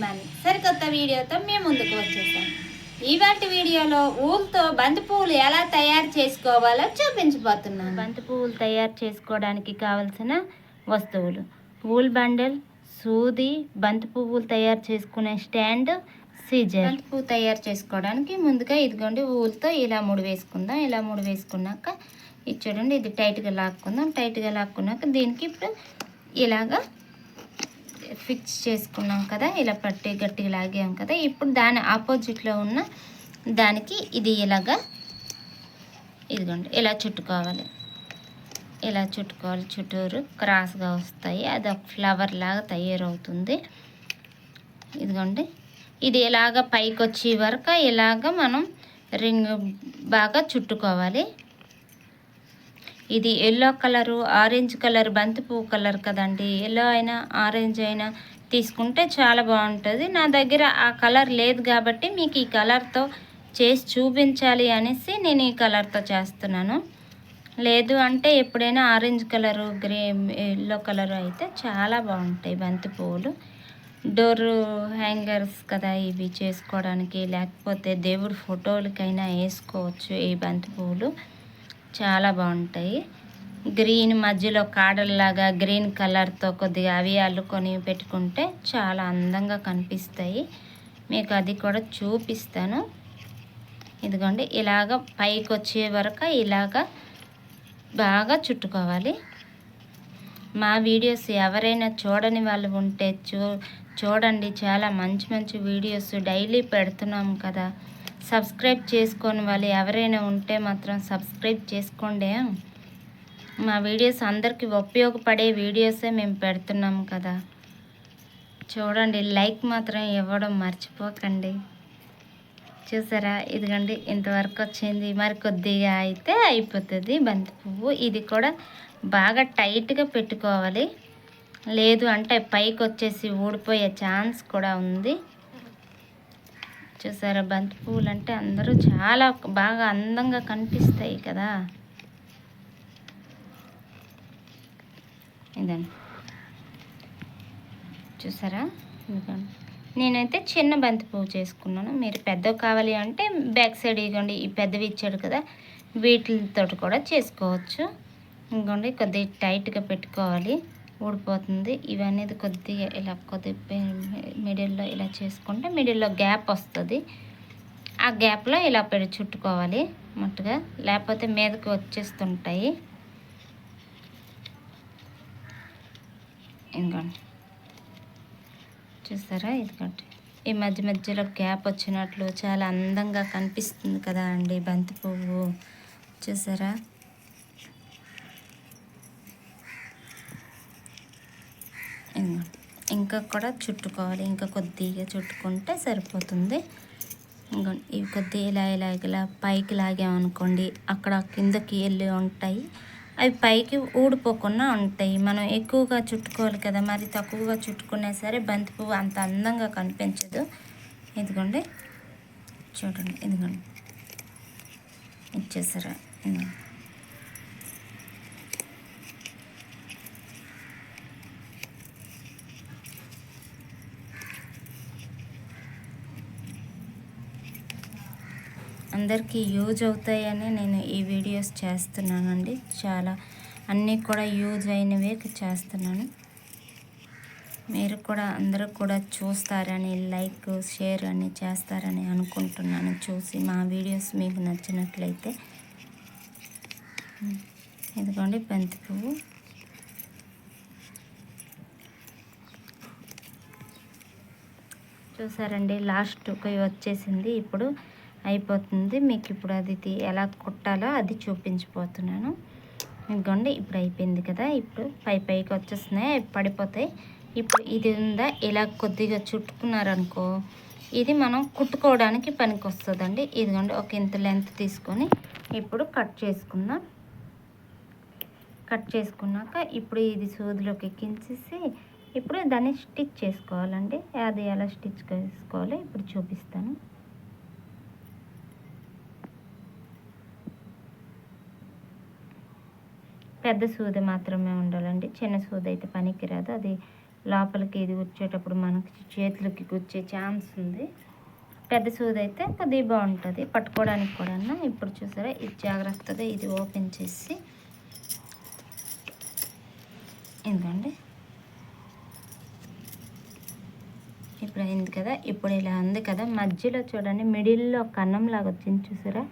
పద్మాని సరికొత్త వీడియోతో మేము ముందుకు వచ్చేసాం. ఇవాటి వీడియోలో ఊలతో బంతి పువ్వులు ఎలా తయారు చేసుకోవాలో చూపించబోతున్నాను బంతి పువ్వులు తయారు చేసుకోవడానికి కావలసిన వస్తువులు. ఊల్ బండల్ సూది బంతి పువ్వులు తయారు చేసుకునే స్టాండ్ సీజర్. బంతి పువ్వు తయారు చేసుకోవడానికి ముందుగా ఇదిగోండి ఊలతో ఇలా ముడి వేసుకుందాం. ఇలా ముడి వేసుకున్నాక ఇది చూడండి ఇది టైట్గా లాక్కుందాం. టైట్గా లాక్కున్నాక దీనికి ఇప్పుడు ఇలాగా ఫిక్స్ చేసుకున్నాం కదా ఇలా పట్టి గట్టిగా లాగాం కదా ఇప్పుడు దాని ఆపోజిట్లో ఉన్న దానికి ఇది ఇలాగా ఇదిగోండి ఇలా చుట్టుకోవాలి. ఇలా చుట్టుకోవాలి చుట్టూరు క్రాస్గా వస్తాయి అది ఒక ఫ్లవర్ లాగా తయారవుతుంది. ఇదిగోండి ఇది ఇలాగ పైకి వచ్చే వరకు ఇలాగ మనం రింగ్ బాగా చుట్టుకోవాలి. ఇది ఎల్లో కలరు ఆరెంజ్ కలర్ బంతిపువ్వు కలర్ కదండి. ఎల్లో అయినా ఆరెంజ్ అయినా తీసుకుంటే చాలా బాగుంటుంది. నా దగ్గర ఆ కలర్ లేదు కాబట్టి మీకు ఈ కలర్తో చేసి చూపించాలి అనేసి నేను ఈ కలర్తో చేస్తున్నాను. లేదు అంటే ఎప్పుడైనా orange colour grey yellow colour అయితే చాలా బాగుంటాయి బంతి పువ్వులు. డోర్ హ్యాంగర్స్ కదా ఇవి చేసుకోవడానికి లేకపోతే దేవుడి ఫోటోలకైనా వేసుకోవచ్చు ఈ బంతి పువ్వులు. చాలా బాగుంటాయి. గ్రీన్ మధ్యలో కాడల్లాగా గ్రీన్ కలర్తో కొద్దిగా అవి అల్లుకొని పెట్టుకుంటే చాలా అందంగా కనిపిస్తాయి. మీకు అది కూడా చూపిస్తాను. ఇదిగోండి ఇలాగ పైకి వచ్చే వరకు ఇలాగ బాగా చుట్టుకోవాలి. మా వీడియోస్ ఎవరైనా చూడని వాళ్ళు ఉంటే చూ చూడండి. చాలా మంచి మంచి వీడియోస్ డైలీ పెడుతున్నాం కదా. సబ్స్క్రైబ్ చేసుకొని వాళ్ళు ఎవరైనా ఉంటే మాత్రం సబ్స్క్రైబ్ చేసుకోండి. మా వీడియోస్ అందరికీ ఉపయోగపడే వీడియోసే మేము పెడుతున్నాం కదా. చూడండి లైక్ మాత్రం ఇవ్వడం మర్చిపోకండి. చూసారా? ఇదిగండి ఇంతవరకు వచ్చింది. మరి కొద్దిగా అయితే అయిపోతుంది బంతి పువ్వు. ఇది కూడా బాగా టైట్గా పెట్టుకోవాలి. లేదు అంటే పైకి వచ్చేసి ఊడిపోయే ఛాన్స్ కూడా ఉంది. చూసారా బంతి పువ్వులు అంటే అందరూ చాలా బాగా అందంగా కనిపిస్తాయి కదా. ఇదండి. చూసారా? ఇదిగోండి. నేనైతే చిన్న బంతి పువ్వు చేసుకున్నాను. మీరు పెద్దవి కావాలి అంటే బ్యాక్ సైడ్ ఇదిగోండి ఈ పెద్దవి ఇచ్చాడు కదా వీటితో కూడా చేసుకోవచ్చు. ఇంకోండి కొద్దిగా టైట్గా పెట్టుకోవాలి. ఊడిపోతుంది. ఇవన్నీ కొద్దిగా ఇలా కొద్దిగా మిడిల్లో ఇలా చేసుకుంటే మిడిల్లో గ్యాప్ వస్తుంది. ఆ గ్యాప్లో ఇలా పెడి చుట్టుకోవాలి మట్టుగా లేకపోతే మీదకి వచ్చేస్తుంటాయి. ఇంకోండి చూసారా? ఇదిగోండి. ఈ మధ్య మధ్యలో గ్యాప్ వచ్చినట్లు చాలా అందంగా కనిపిస్తుంది కదా అండి బంతి పువ్వు. చూసారా? ఇంకా కూడా చుట్టుకోవాలి. ఇంకా కొద్దిగా చుట్టుకుంటే సరిపోతుంది. ఇవి కొద్దిగా ఇలా ఇలా ఇలా పైకి లాగామనుకోండి అక్కడ కిందకి వెళ్ళి ఉంటాయి. అవి పైకి ఊడిపోకుండా ఉంటాయి. మనం ఎక్కువగా చుట్టుకోవాలి కదా మరి తక్కువగా చుట్టుకున్నా సరే బంతి పువ్వు అంత అందంగా కనిపించదు. ఇదిగోండి. చూడండి. ఇదిగోండి. ఇచ్చేసారా? అందరికీ యూజ్ అవుతాయని నేను ఈ వీడియోస్ చేస్తున్నానండి. చాలా అన్నీ కూడా యూజ్ అయినవే చేస్తున్నాను. మీరు కూడా అందరూ కూడా చూస్తారని లైక్ షేర్ అని చేస్తారని అనుకుంటున్నాను. చూసి మా వీడియోస్ మీకు నచ్చినట్లయితే. ఇదిగోండి బంతి పువ్వు. చూసారండి లాస్ట్కి వచ్చేసింది. ఇప్పుడు అయిపోతుంది. మీకు ఇప్పుడు అది ఎలా కుట్టాలో అది చూపించిపోతున్నాను. ఇదిగోండి ఇప్పుడు అయిపోయింది కదా. ఇప్పుడు పై పైకి వచ్చేస్తున్నాయి పడిపోతాయి. ఇప్పుడు ఇది ఉందా? ఇలా కొద్దిగా చుట్టుకున్నారనుకో ఇది మనం కుట్టుకోవడానికి పనికి వస్తుందండి ఇదిగోండి ఒక ఇంత లెంత్ తీసుకొని ఇప్పుడు కట్ చేసుకుందాం. కట్ చేసుకున్నాక ఇప్పుడు ఇది సూదిలోకి ఎక్కించేసి ఇప్పుడు దాన్ని స్టిచ్ చేసుకోవాలండి. అది ఎలా స్టిచ్ చేసుకోవాలో ఇప్పుడు చూపిస్తాను. పెద్ద సూది మాత్రమే ఉండాలండి. చిన్న సూది అయితే పనికిరాదు. అది లోపలికి ఇది వచ్చేటప్పుడు మనకి చేతులకి గుచ్చే ఛాన్స్ ఉంది. పెద్ద సూది అయితే కొద్దిగా బాగుంటుంది. పట్టుకోవడానికి కూడా ఇప్పుడు చూసారా ఇది జాగ్రత్తగా ఇది ఓపెన్ చేసి ఎందుకండి ఇప్పుడు అయింది కదా. ఇప్పుడు ఇలా ఉంది కదా. మధ్యలో చూడండి మిడిల్లో కన్నం లాగా వచ్చింది చూసారా?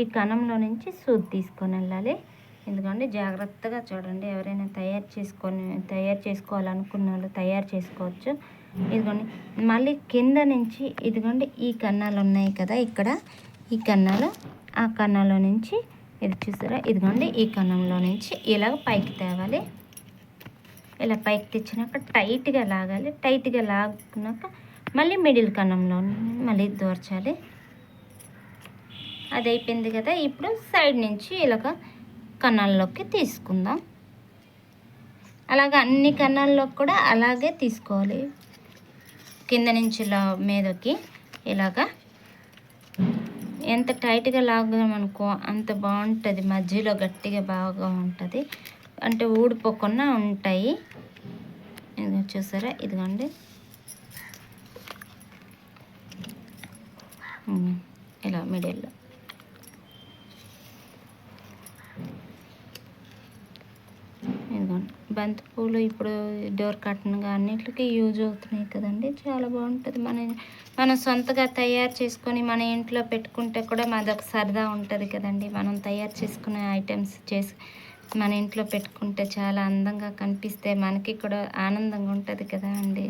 ఈ కన్నంలో నుంచి సూది తీసుకొని వెళ్ళాలి. ఎందుకంటే జాగ్రత్తగా చూడండి. ఎవరైనా తయారు చేసుకొని తయారు చేసుకోవాలనుకున్న వాళ్ళు తయారు చేసుకోవచ్చు. ఇదిగోండి. మళ్ళీ కింద నుంచి ఇదిగోండి ఈ కన్నాలు ఉన్నాయి కదా ఇక్కడ. ఈ కన్నాలు ఆ కన్నాలో నుంచి ఇది చూసారా? ఇదిగోండి ఈ కన్నంలో నుంచి ఇలాగ పైకి తేవాలి. ఇలా పైకి తెచ్చినాక టైట్గా లాగాలి. టైట్గా లాగుకున్నాక మళ్ళీ మిడిల్ కన్నంలో మళ్ళీ దోర్చాలి. అది అయిపోయింది కదా. ఇప్పుడు సైడ్ నుంచి ఇలాగ కన్నాల్లోకి తీసుకుందాం. అలాగే అన్ని కన్నాల్లోకి కూడా అలాగే తీసుకోవాలి. కింద నుంచి ఇలా మీదకి ఇలాగా. ఎంత టైట్గా లాగామనుకో అంత బాగుంటుంది. మధ్యలో గట్టిగా బాగా ఉంటుంది. అంటే ఊడిపోకుండా ఉంటాయి. ఇది చూసారా? ఇదిగోండి. ఇలా మిడిల్లో ఇదిగోండి బంతి పూలు ఇప్పుడు డోర్ కట్టన్గా అన్నిటికీ యూజ్ అవుతున్నాయి కదండి. చాలా బాగుంటుంది. మన మనం సొంతగా తయారు చేసుకొని మన ఇంట్లో పెట్టుకుంటే కూడా మాదొక సరదా ఉంటుంది కదండి. మనం తయారు చేసుకునే ఐటమ్స్ చేసి మన ఇంట్లో పెట్టుకుంటే చాలా అందంగా కనిపిస్తే మనకి కూడా ఆనందంగా ఉంటుంది కదా అండి.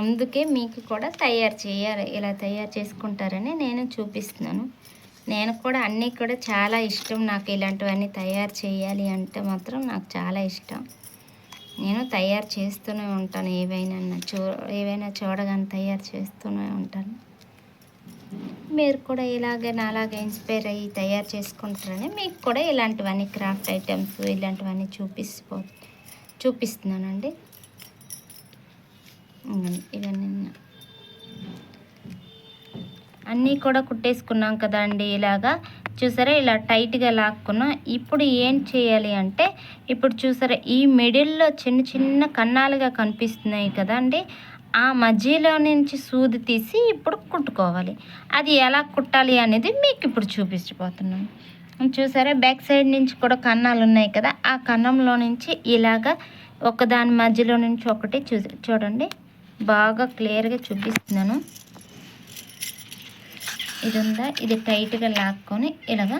అందుకే మీకు కూడా తయారు చేయాలి. ఇలా తయారు చేసుకుంటారని నేను చూపిస్తున్నాను. నేను కూడా అన్నీ కూడా చాలా ఇష్టం. నాకు ఇలాంటివన్నీ తయారు చేయాలి అంటే మాత్రం నాకు చాలా ఇష్టం. నేను తయారు చేస్తూనే ఉంటాను ఏవైనా చూ ఏవైనా చూడగానే తయారు చేస్తూనే ఉంటాను. మీరు కూడా ఇలాగే నాలాగే ఇన్స్పైర్ అయ్యి తయారు చేసుకుంటారని మీకు కూడా ఇలాంటివన్నీ క్రాఫ్ట్ ఐటమ్స్ ఇలాంటివన్నీ చూపిస్పో చూపిస్తున్నానండి. ఇవన్నీ అన్నీ కూడా కుట్టేసుకున్నాం కదండి ఇలాగా. చూసారా ఇలా టైట్గా లాక్కున్నాం ఇప్పుడు ఏం చేయాలి అంటే ఇప్పుడు చూసారా ఈ మిడిల్లో చిన్న చిన్న కన్నాలుగా కనిపిస్తున్నాయి కదండి ఆ మధ్యలో నుంచి సూది తీసి ఇప్పుడు కుట్టుకోవాలి. అది ఎలా కుట్టాలి అనేది మీకు ఇప్పుడు చూపించబోతున్నాను చూసారా బ్యాక్ సైడ్ నుంచి కూడా కన్నాలు ఉన్నాయి కదా ఆ కన్నంలో నుంచి ఇలాగా ఒకదాని మధ్యలో నుంచి ఒకటి చూ చూడండి బాగా క్లియర్గా చూపిస్తున్నాను. ఇది ఉందా ఇది టైట్గా లాక్కొని ఇలాగా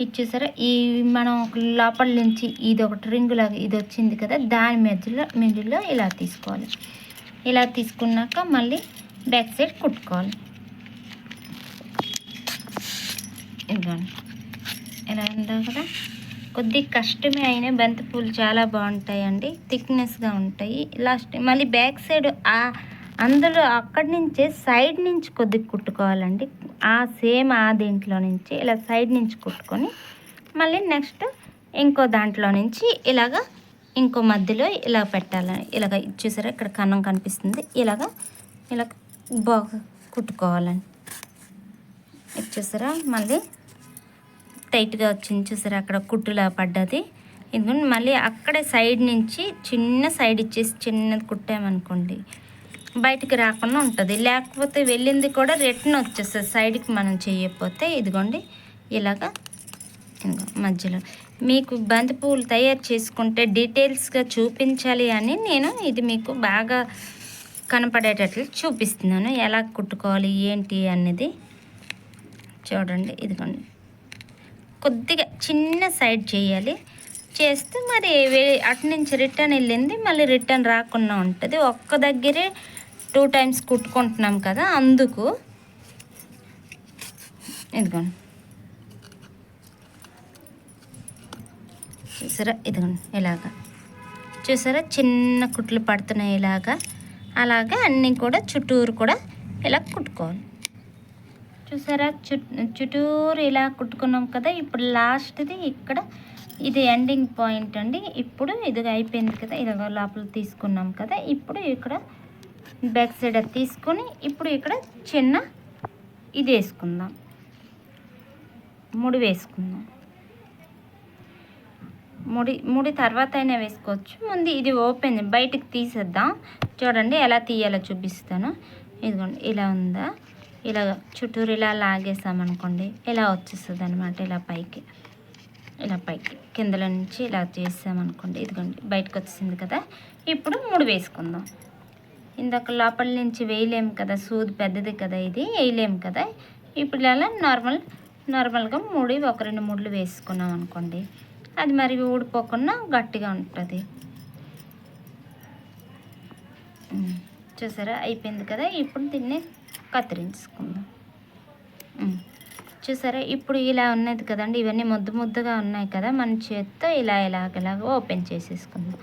ఇచ్చేసారా. ఈ మనం లోపల నుంచి ఇది ఒకటి రింగ్ లాగా ఇది వచ్చింది కదా దాని మధ్యలో మిడిల్లో ఇలా తీసుకోవాలి. ఇలా తీసుకున్నాక మళ్ళీ బ్యాక్ సైడ్ కుట్టుకోవాలి. ఇదిగోండి. ఇలా ఉందా కదా? కొద్ది కష్టమే అయినా బంతిపూలు చాలా బాగుంటాయండి. థిక్నెస్గా ఉంటాయి. లాస్ట్ మళ్ళీ బ్యాక్ సైడ్ ఆ అందులో అక్కడి నుంచే సైడ్ నుంచి కొద్దిగా కుట్టుకోవాలండి. ఆ సేమ్ ఆ దీంట్లో నుంచి ఇలా సైడ్ నుంచి కుట్టుకొని మళ్ళీ నెక్స్ట్ ఇంకో దాంట్లో నుంచి ఇలాగ ఇంకో మధ్యలో ఇలా పెట్టాలని. ఇలాగ చూసారా ఇక్కడ కన్నం కనిపిస్తుంది. ఇలాగ ఇలా బాగా కుట్టుకోవాలని. ఇది చూసారా? మళ్ళీ టైట్గా వచ్చింది. చూసారా? అక్కడ కుట్టులా పడ్డది. ఇదిగోండి మళ్ళీ అక్కడే సైడ్ నుంచి చిన్న సైడ్ ఇచ్చేసి చిన్నది కుట్టామనుకోండి బయటికి రాకుండా ఉంటుంది. లేకపోతే వెళ్ళింది కూడా రిటర్న్ వచ్చేస్తుంది. సైడ్కి మనం చేయకపోతే ఇదిగోండి ఇలాగా ఇదిగో మధ్యలో. మీకు బంతి పువ్వులు తయారు చేసుకుంటే డీటెయిల్స్గా చూపించాలి అని నేను ఇది మీకు బాగా కనపడేటట్లు చూపిస్తున్నాను. ఎలా కుట్టుకోవాలి ఏంటి అనేది చూడండి. ఇదిగోండి. కొద్దిగా చిన్న సైడ్ చేయాలి. చేస్తే మరి వే- అటు నుంచి రిటర్న్ వెళ్ళింది మళ్ళీ రిటర్న్ రాకుండా ఉంటుంది. ఒక్క దగ్గరే టూ టైమ్స్ కుట్టుకుంటున్నాం కదా అందుకు ఇదిగోండి. చూసారా? ఇదిగోండి ఇలాగా. చూసారా? చిన్న కుట్లు పడుతున్నాయి ఇలాగా. అలాగా అన్నీ కూడా చుట్టూరు కూడా ఇలా కుట్టుకోవాలి. చూసారా? చుట్టూరు ఇలా కుట్టుకున్నాం కదా ఇప్పుడు లాస్ట్ది ఇక్కడ ఇది ఎండింగ్ పాయింట్ అండి. ఇప్పుడు ఇది అయిపోయింది కదా ఇది లోపల తీసుకున్నాం కదా ఇప్పుడు ఇక్కడ బ్యాక్ సైడ్ అది తీసుకొని ఇప్పుడు ఇక్కడ చిన్న ఇది వేసుకుందాం. ముడి వేసుకుందాం. ముడి ముడి తర్వాత అయినా వేసుకోవచ్చు. ముందు ఇది ఓపెన్ బయటకు తీసేద్దాం. చూడండి ఎలా తీయాలో చూపిస్తాను. ఇదిగోండి ఇలా ఉందా? ఇలా చుట్టూరు ఇలా లాగేసామనుకోండి ఇలా వచ్చేస్తుంది అనమాట ఇలా పైకి. ఇలా పైకి కిందల నుంచి ఇలా చేసామనుకోండి ఇదిగోండి బయటకు వచ్చింది కదా. ఇప్పుడు ముడి వేసుకుందాం. ఇందాక లోపల నుంచి వేయలేము కదా సూది పెద్దది కదా ఇది వేయలేము కదా. ఇప్పుడు ఇలా నార్మల్ నార్మల్గా మూడు ఒక రెండు మూడులు వేసుకున్నాం అనుకోండి. అది మరి ఊడిపోకుండా గట్టిగా ఉంటుంది. చూసారా? అయిపోయింది కదా? ఇప్పుడు దీన్ని కత్తిరించుకుందాం. చూసారా? ఇప్పుడు ఇలా ఉన్నది కదండి. ఇవన్నీ ముద్దు ముద్దుగా ఉన్నాయి కదా. మన చేత్తో ఇలా ఇలాగలాగా ఓపెన్ చేసేసుకుందాం.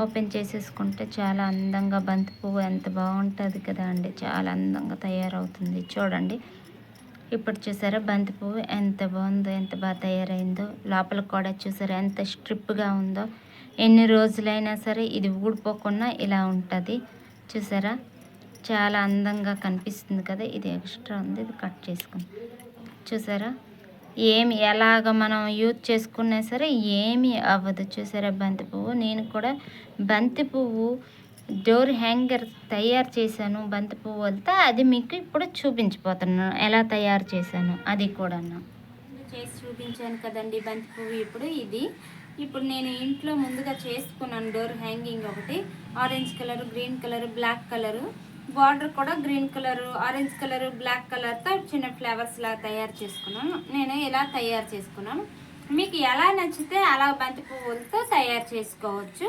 ఓపెన్ చేసేసుకుంటే చాలా అందంగా బంతి పువ్వు ఎంత బాగుంటుంది కదా అండి. చాలా అందంగా తయారవుతుంది. చూడండి. ఇప్పుడు చూసారా బంతి పువ్వు ఎంత బాగుందో ఎంత బాగా తయారైందో. లోపల కూడా చూసారా ఎంత స్ట్రిప్గా ఉందో. ఎన్ని రోజులైనా సరే ఇది ఊడిపోకుండా ఇలా ఉంటుంది. చూసారా? చాలా అందంగా కనిపిస్తుంది కదా. ఇది ఎక్స్ట్రా ఉంది. ఇది కట్ చేసుకుని చూసారా? ఏమి ఎలాగ మనం యూజ్ చేసుకున్నా సరే ఏమి అవ్వదు. చూసారా బంతి పువ్వు? నేను కూడా బంతి పువ్వు డోర్ హ్యాంగర్ తయారు చేశాను బంతి పువ్వు వెళ్తే అది మీకు ఇప్పుడు చూపించిపోతున్నాను ఎలా తయారు చేశాను? అది కూడా చేసి చూపించాను కదండి బంతి పువ్వు ఇప్పుడు ఇది. ఇప్పుడు నేను ఇంట్లో ముందుగా చేసుకున్నాను డోర్ హ్యాంగింగ్ ఒకటి. Orange colour green colour black colour. Border కూడా green colour orange colour black కలర్తో చిన్న ఫ్లవర్స్ లా తయారు చేసుకున్నాను. నేను ఇలా తయారు చేసుకున్నాను. మీకు ఎలా నచ్చితే అలా బంతి పువ్వులతో తయారు చేసుకోవచ్చు.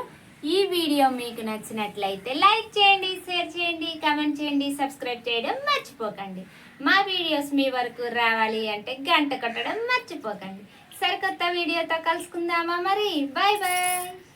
ఈ వీడియో మీకు నచ్చినట్లయితే లైక్ చేయండి షేర్ చేయండి కమెంట్ చేయండి సబ్స్క్రైబ్ చేయడం మర్చిపోకండి. మా వీడియోస్ మీ వరకు రావాలి అంటే గంట కొట్టడం మర్చిపోకండి. సరికొత్త వీడియోతో కలుసుకుందామా మరి? Bye bye